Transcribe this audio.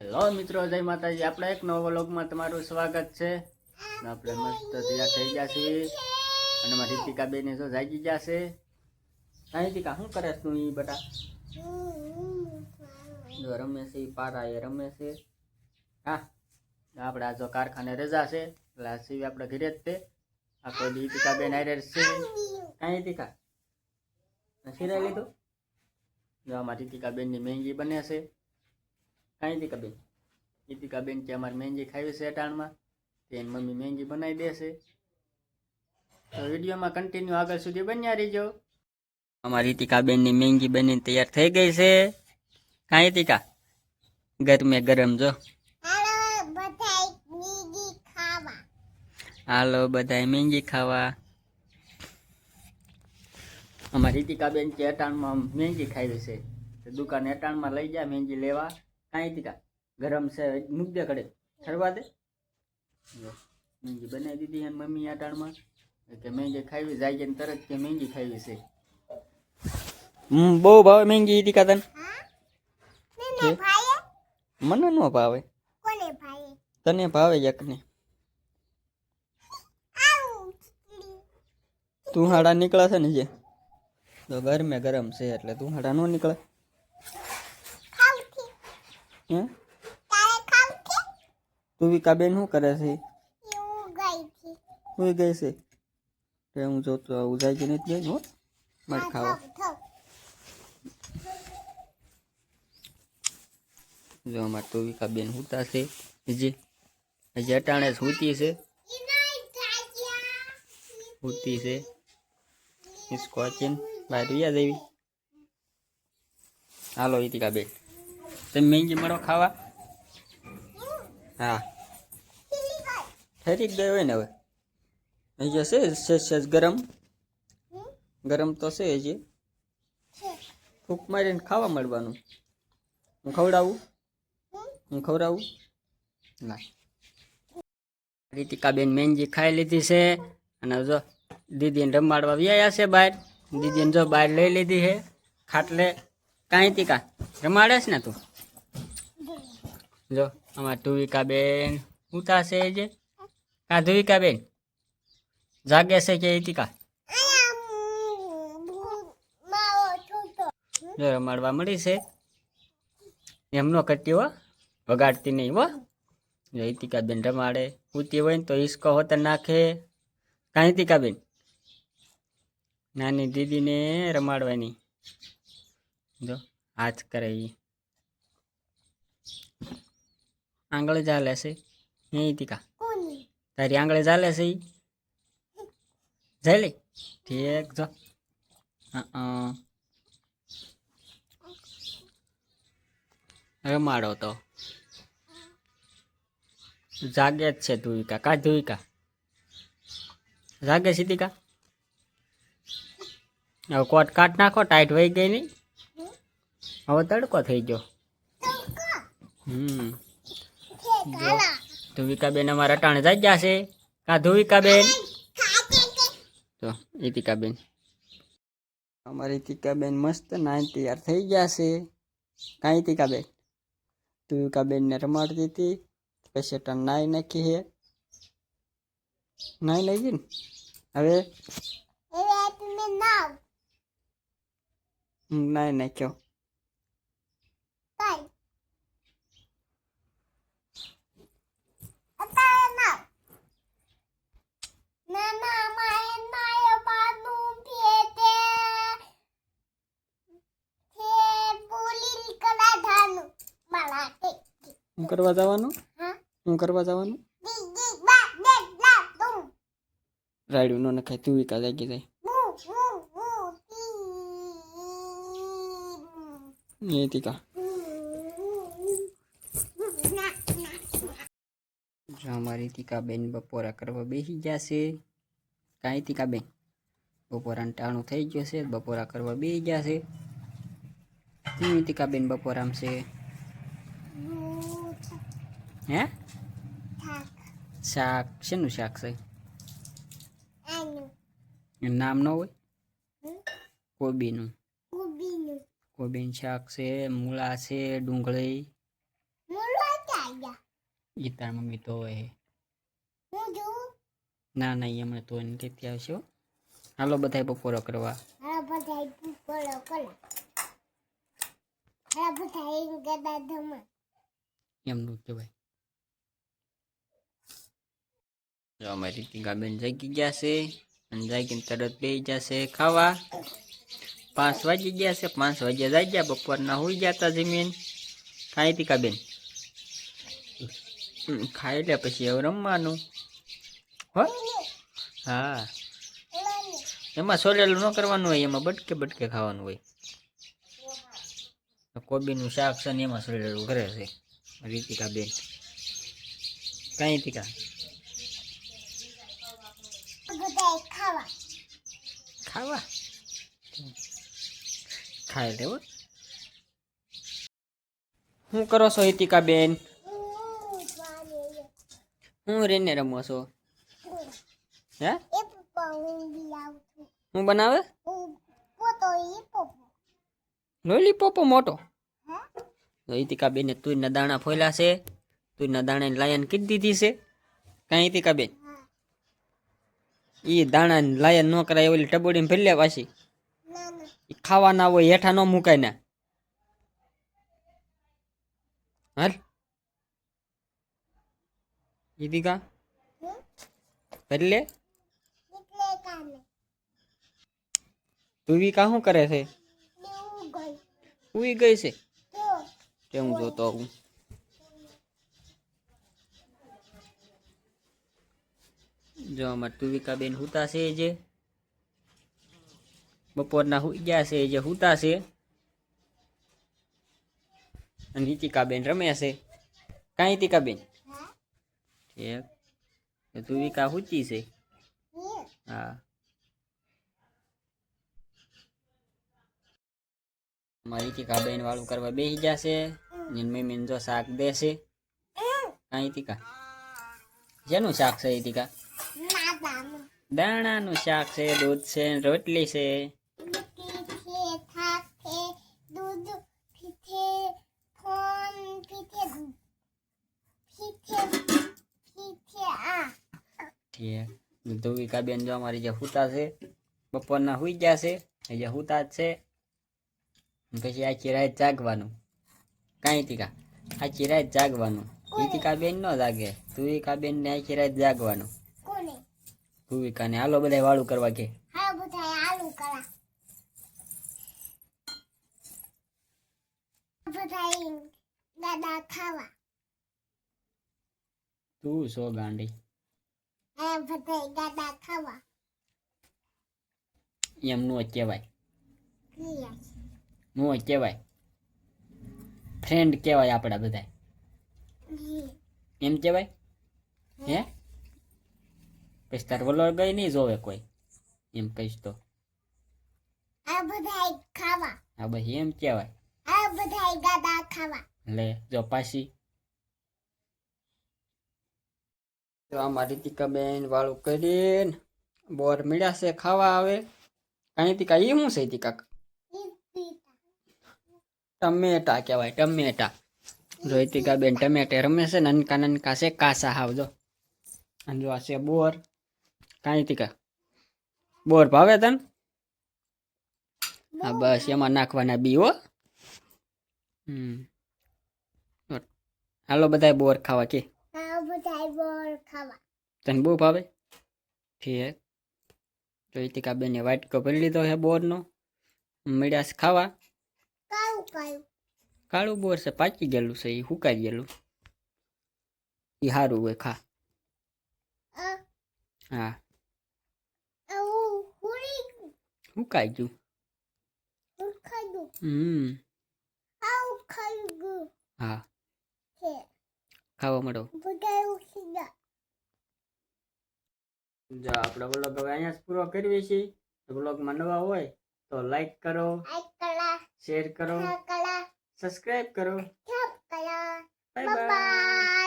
Hello મિત્રો, જય માતાજી. આપણા એક નવા વ્લોગમાં તમારું સ્વાગત છે. આપણે મસ્ત તૈયાર થઈ ગયા છીએ. અને મારી રીતિકા બેન જો જાગી ગયા છે. હા, રીતિકા, શું કરે તું એ બટા રમે છે પારા એ રમે છે. હા, આપણે આ જો કારખાને રજા છે. એટલે સીવી આપણે ઘરે જ તે આખો રીતિકા બેન આરે છે. કાંઈ રીતિકા? સિરાઈ લીધું? જો અમારી રીતિકા બેનની મહેંગી બને છે. કાંઈ દીકા બેન દીકા બેન કે અમારે મહેંદી ખાવી છે અટાણમાં તેની મમ્મી મહેંદી બનાવી દેશે. તો વિડીયોમાં કન્ટિન્યુ આગળ સુધી બન્યા રહીજો. અમારી રીતિકા બેનની મહેંગી બનીને તૈયાર થઈ ગઈ છે. કાંઈ રીતિકા ગરમે ગરમ જો. હાલો બધાય મહેંદી ખાવા. અમારી રીતિકા બેન કે અટાણમાં મહેંદી ખાવી છે. તો દુકાને અટાણમાં લઈ જાય મહેંદી લેવા. કાંઈ તીકા ગરમ છે મૂક કડે ઠરવા દે મેંગી બનાવી દીધી એમ મમ્મી આટાણમાં. કે મેંગી ખાવી જાય ને તરત કે મેંગી ખાવી છે. હમ બહુ ભાવે મેંગી તીકા તને? મને ન ભાવે. તને ભાવે યકને તું હાડા નીકળે છે ને જે? તો ગરમે ગરમ છે એટલે તું હાડા ન નીકળે. હે તું વિકા બેન શું કરે છે સુઈ ગઈ છે તે હું જોતો આવું જાય કે નથી ગઈ હો મારે ખાવા જો અમારે તો વિકા બેન હુતા છે હજી હજી અટાણે જ હુતી છે હુતી છે હિસકો વાંચીને બહાર રહ્યા દેવી હાલો ઈતિકા બેન તમે મેંગી મળો ખાવા? હા. ઠરી ગયો હોય ને હવે? હજી છે સેજ સેજ ગરમ. ગરમ તો છે હજી. ફૂંક મારીને ખાવા મળવાનું. હું ખવડાવું? હું ખવડાવું? ના. રીતિકાબેન મેંજી ખાઈ લીધી છે અને જો દીદીને રમાડવા વ્યાયા છે બહાર. દીદીને જો બહાર લઈ લીધી છે. ખાટલે. કાંઈ તીકા રમાડે છે ને તું? જો, અમારા ધુવિકા બેન ઉતા છે જે. કાં ધુવિકા બેન જાગે છે કે ઈતિકા? જો, રમાડવા મળી છે. એમનો કટ્યો હો, વગાડતી નહીં હો. જો ઈતિકા બેન રમાડે. ઉતી હોય ને તો હિસકો હોત નાખે. કાં ઇતિકાબેન નાની દીદીને રમાડવાની. જો, હાથ કરે ઈ. આંગળી ચાલે છે એ ઈતિકા. તારી આંગળે ચાલે છે જઈ લે. ઠીક જો. હં રમાડો તો. જાગે જ છે ધુવિકા કા ધુવિકા જાગે સીધિકા હવે કોટ કાટ નાખો ટાઈટ વહી ગઈ નહીં હવે તડકો થઈ ગયો. હમ. ધુવિકાબેન અમારા અટાણે જાય ગયા છે કા. ધુવિકાબેન તો ઇતિકાબેન અમારી ઇતિકાબેન મસ્ત નાઈ તૈયાર થઈ ગયા છે કા ઈતિકાબેન ધુવિકાબેનને રમાડતી હતી. પછી ટાણ નાઈ નાખી હે. નાઈ નાખી ને? હવે? નાઈ નાખ્યો. હું કરવા જવાનું? હું. કરવા જવાનું? રાડ્યું ન નખાય ધુવિકા જાગી જાય. ઈતિકા જો અમારી ટીકાબેન બપોરા કરવા બેસી ગયા છે કાંઈ ટીકાબેન? બપોરાનું ટાણું થઈ ગયું છે બપોરા કરવા બેસી જશે. કેવી ટીકાબેન બપોરામ છે હે? શાક. શેનું શાક છે? એનું. નામ ન હોય? કોબીનું. કોબીનું. શાક છે મૂળા છે ડુંગળી. એ તાર મમ્મી તો હે ના ના ઈ તો તો કહેતી આવશે. હાલો બધાય બપોરો કરવા. બધા બધા એમનું કહેવાય. જો અમારી ટીંગાબેન જાગી ગયા છે અને જાગીને તરત બે જશે ખાવા. પાંચ વાગી ગયા છે, પાંચ વાગ્યા જાય ગયા બપોરના હોઈ ગયા તા જમીન. ખાઈ ટીકાબેન ખાઈ લે, પછી હવે રમવાનું. હો? હા. એમાં સોલેલું ન કરવાનું હોય, એમાં બટકે બટકે ખાવાનું હોય. કોબીનું શાક છે ને એમાં સોલેલું કરે છે. રીતિકા બેન. કઈ રીતિકા બધા ખાવા. ખાવા? ખાઈ લેવો. હું કરો છો હિતિકા બેન હું રેને રમો છો? હે હું? બનાવે? લોલી પોપો લોલીપોપો મોટો? તો હિતિકા બેને તુરના દાણા ફોલ્યા છે. તું દાણા લાયન કીધી દીધી છે. કાંઈ હિતિકા બેન ઈ દાણા લાયન ન કરાય ઓલી ટબોડીને ભરી લે પાછી. ખાવાના હોય હેઠા ન મુકાય ને. હાલ. દીદીકા ભરી લે. તુવી કા શું કરે છે? ઉઈ ગઈ. છે? કેમ જોતો હું જો અમાર તુવિકા બેન હુતા છે જે. બપોરના હુઈ ગયા છે, જે હુતા છે. અને નીતિકાબેન બેન રમે છે. કાંઈ હિતિકા બેન હા ઠીક તુવિકા હુચી છે. હા. મારી ટીકા બેન વાળું કરવા બેસી જશે ને મમ્મીને જો શાક દેશે કાંઈ ટીકા જેનું શાક છે ટીકા દાણાનું. શાક છે દૂધ છે રોટલી છે. ધોવિકા બેન જો અમારી જે હુતા છે બપોરના હુઈ ગયા છે એ જે હુતા છે. પછી આખી રાત જાગવાનું. કાંઈ ટીકા આખી રાત જાગવાનું. ટીકા બેન ન જાગે. ધુવિકા બેન ને આખી રાત જાગવાનું. ધુવિકા ને હાલો બધા વાળું કરવા કે. હા બધા આલુ કરા બધા દાદા ખાવા. તું સો ગાંડી? હા બધા દાદા ખાવા. એમ નો કહેવાય. નો કહેવાય. ફ્રેન્ડ કહેવાય આપણા બધા એમ કહેવાય? હે? પછી તાર વલોર ગઈ નહીં જોવે કોઈ એમ કહીશ તો આ બધા ખાવા આ બસ એમ કહેવાય આ બધા દાદા ખાવા લે જો પાછી તો આમાં રીતિકા બેન વાળું કરીને બોર મળ્યા છે ખાવા આવે કાંઈ તીકા એ શું છે ટીકા ટમેટા કહેવાય ટમેટા રોહિતિકા બેન ટમેટે રમે છે નનકા નનકા છે કાસા હાવ જો અને જો આ છે બોર કાંઈ. તીકા બોર ભાવે તન? હા બસ એમાં નાખવાના બી હો. હમ. હાલો બધાય બોર ખાવા કે. તને બહુ ભાવે? ઠીક રોહિતિકા બેને વાટકો ભરી લીધો છે બોરનો. મળ્યા ખાવા. કાળું બોર છે પાકી ગયેલું છે એ સુકાઈ ગયેલું. એ સારું હોય ખા. આ હા ગયું ખાધું હમ હા ખાવા મળો. જો આપણો બ્લોગ હવે અહીંયા જ પૂરો છીએ. છે વ્લોગમાં નવા હોય તો લાઈક કરો શેર કરો. સબસ્ક્રાઇબ કરો. Bye bye